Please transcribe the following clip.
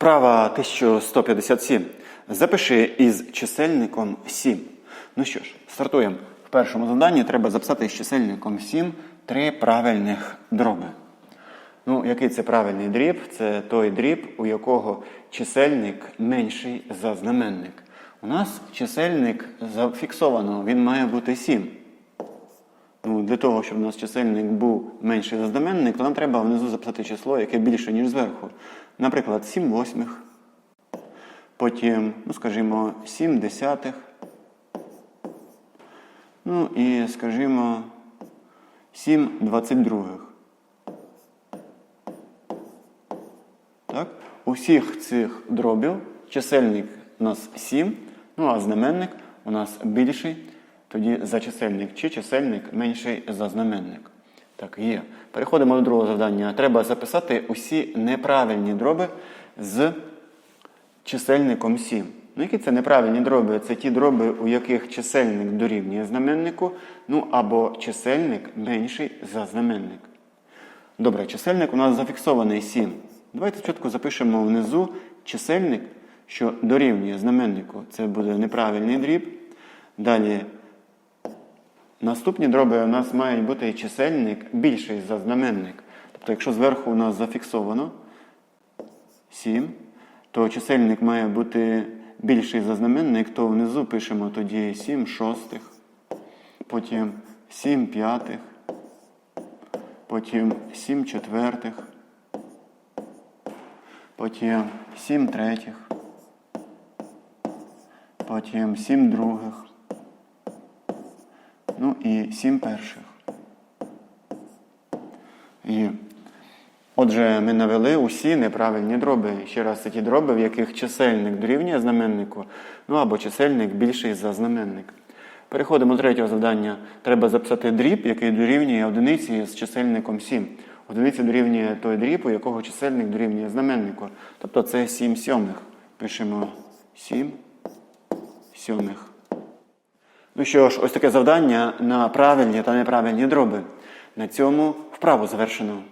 Вправа 1157. Запиши із чисельником 7. Ну що ж, стартуємо. В першому завданні треба записати з чисельником 7 три правильних дроби. Ну, який це правильний дріб? Це той дріб, у якого чисельник менший за знаменник. У нас чисельник зафіксовано, він має бути 7. Ну, для того, щоб у нас чисельник був менший за знаменник, нам треба внизу записати число, яке більше, ніж зверху. Наприклад, 7 восьмих. Потім, ну, скажімо, 7 десятих. Ну і, скажімо, 7 двадцять других. Так? У цих дробів чисельник у нас 7, ну а знаменник у нас більший, тоді за чисельник чи чисельник менший за знаменник. Так, є. Переходимо до другого завдання. Треба записати усі неправильні дроби з чисельником 7. Ну, які це неправильні дроби? Це ті дроби, у яких чисельник дорівнює знаменнику, ну або чисельник менший за знаменник. Добре, чисельник у нас зафіксований 7. Давайте чітко запишемо внизу чисельник, що дорівнює знаменнику. Це буде неправильний дріб. Далі наступні дроби у нас мають бути чисельник більший за знаменник. Тобто, якщо зверху у нас зафіксовано 7, то чисельник має бути більший за знаменник, то внизу пишемо тоді 7 шостих, потім 7 п'ятих, потім 7 четвертих, потім 7 третіх, потім 7 других, ну і 7 перших. І Отже, ми навели усі неправильні дроби. Ще раз, це ті дроби, в яких чисельник дорівнює знаменнику, ну або чисельник більший за знаменник. Переходимо до третього завдання. Треба записати дріб, який дорівнює одиниці з чисельником 7. Одиниця дорівнює той дріб, у якого чисельник дорівнює знаменнику. Тобто це 7 сьомих. Пишемо 7 сьомих. Ну що ж, ось таке завдання на правильні та неправильні дроби. На цьому вправу завершено.